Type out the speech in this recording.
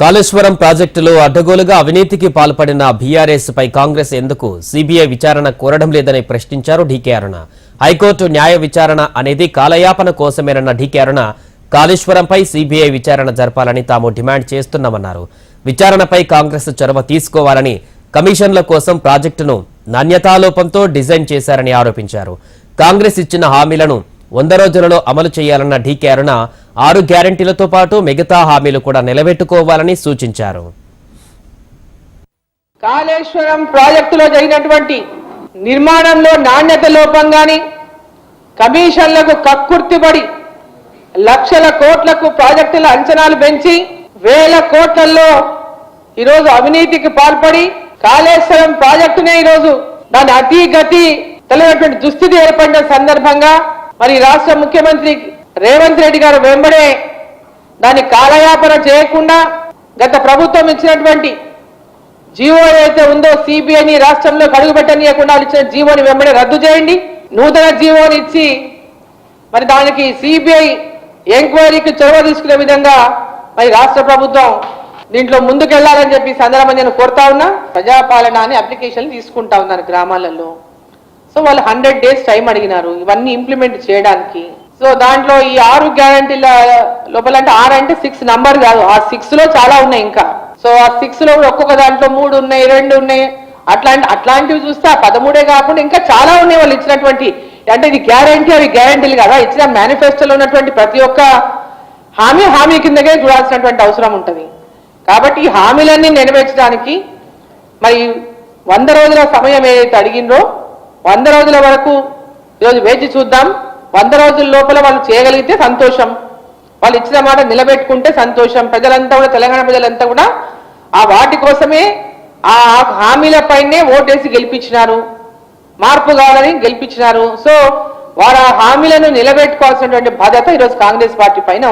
కాళేశ్వరం ప్రాజెక్టులో అడ్డగోలుగా అవినీతికి పాల్పడిన బీఆర్ఎస్ పై కాంగ్రెస్ ఎందుకు సిబిఐ విచారణ కోరడం లేదని ప్రశ్నించారు డీకే అరుణ. హైకోర్టు న్యాయ విచారణ అనేది కాలయాపన కోసమేనన్న డీకే అరుణ కాళేశ్వరంపై సీబీఐ విచారణ జరపాలని తాము డిమాండ్ చేస్తున్నామన్నారు. విచారణపై కాంగ్రెస్ చొరవ తీసుకోవాలని కమిషన్ల కోసం ప్రాజెక్టును నాణ్యతాలోపంతో డిజైన్ చేశారని ఆరోపించారు. కాంగ్రెస్ ఇచ్చిన హామీలను వంద రోజులలో అమలు చేయాలన్న డీకే అరుణ ఆరు గ్యారంటీలతో పాటు మిగతా హామీలు కూడా నిలబెట్టుకోవాలని సూచించారు. కాళేశ్వరం ప్రాజెక్టులో జరిగినటువంటి నిర్మాణంలో నాణ్యత లోపం గాని కమిషన్లకు కక్కుర్తిపడి లక్షల కోట్లకు ప్రాజెక్టుల అంచనాలు పెంచి వేల కోట్లలో ఈరోజు అవినీతికి పాల్పడి కాళేశ్వరం ప్రాజెక్టునే ఈరోజు దాని అతి గతి తెలియనటువంటి దుస్థితి ఏర్పడిన సందర్భంగా మరి రాష్ట్ర ముఖ్యమంత్రి రేవంత్ రెడ్డి గారు వెంబడే దాన్ని కాలయాపన చేయకుండా గత ప్రభుత్వం ఇచ్చినటువంటి జీవో ఏదైతే ఉందో సిబిఐని రాష్ట్రంలో కడుగుపెట్టనీయకుండా ఇచ్చిన జీవోని వెంబడే రద్దు చేయండి. నూతన జీవోని ఇచ్చి మరి దానికి సిబిఐ ఎంక్వైరీకి చొరవ తీసుకునే విధంగా మరి రాష్ట్ర ప్రభుత్వం దీంట్లో ముందుకెళ్ళాలని చెప్పి సందర్భంగా నేను కోరుతా ఉన్నా. ప్రజాపాలన అని అప్లికేషన్ తీసుకుంటా ఉన్నాను గ్రామాలలో. సో వాళ్ళు హండ్రెడ్ డేస్ టైం అడిగినారు. ఇవన్నీ ఇంప్లిమెంట్ చేయడానికి. సో దాంట్లో ఈ ఆరు గ్యారంటీల లోపల అంటే ఆరు అంటే సిక్స్ నంబర్ కాదు. ఆ సిక్స్లో చాలా ఉన్నాయి ఇంకా. సో ఆ సిక్స్లో ఒక్కొక్క దాంట్లో మూడు ఉన్నాయి రెండు ఉన్నాయి. అట్లాంటి అట్లాంటివి చూస్తే ఆ పదమూడే కాకుండా ఇంకా చాలా ఉన్నాయి వాళ్ళు ఇచ్చినటువంటి. అంటే ఇది గ్యారంటీ అవి గ్యారంటీలు కదా. ఇచ్చిన మేనిఫెస్టోలో ఉన్నటువంటి ప్రతి ఒక్క హామీ హామీ కిందకే చూడాల్సినటువంటి అవసరం ఉంటుంది. కాబట్టి ఈ హామీలన్నీ నెరవేర్చడానికి మరి వంద రోజుల సమయం ఏదైతే అడిగిండ్రో వంద రోజుల వరకు ఈరోజు వేచి చూద్దాం. వంద రోజుల లోపల వాళ్ళు చేయగలిగితే సంతోషం. వాళ్ళు ఇచ్చిన మాట నిలబెట్టుకుంటే సంతోషం. ప్రజలంతా కూడా తెలంగాణ ప్రజలంతా కూడా ఆ వాటి కోసమే ఆ హామీలపైనే ఓటేసి గెలిపించినారు. మార్పు కావాలని గెలిపించినారు. సో వారు ఆ హామీలను నిలబెట్టుకోవాల్సినటువంటి బాధ్యత ఈరోజు కాంగ్రెస్ పార్టీ పైన ఉంది.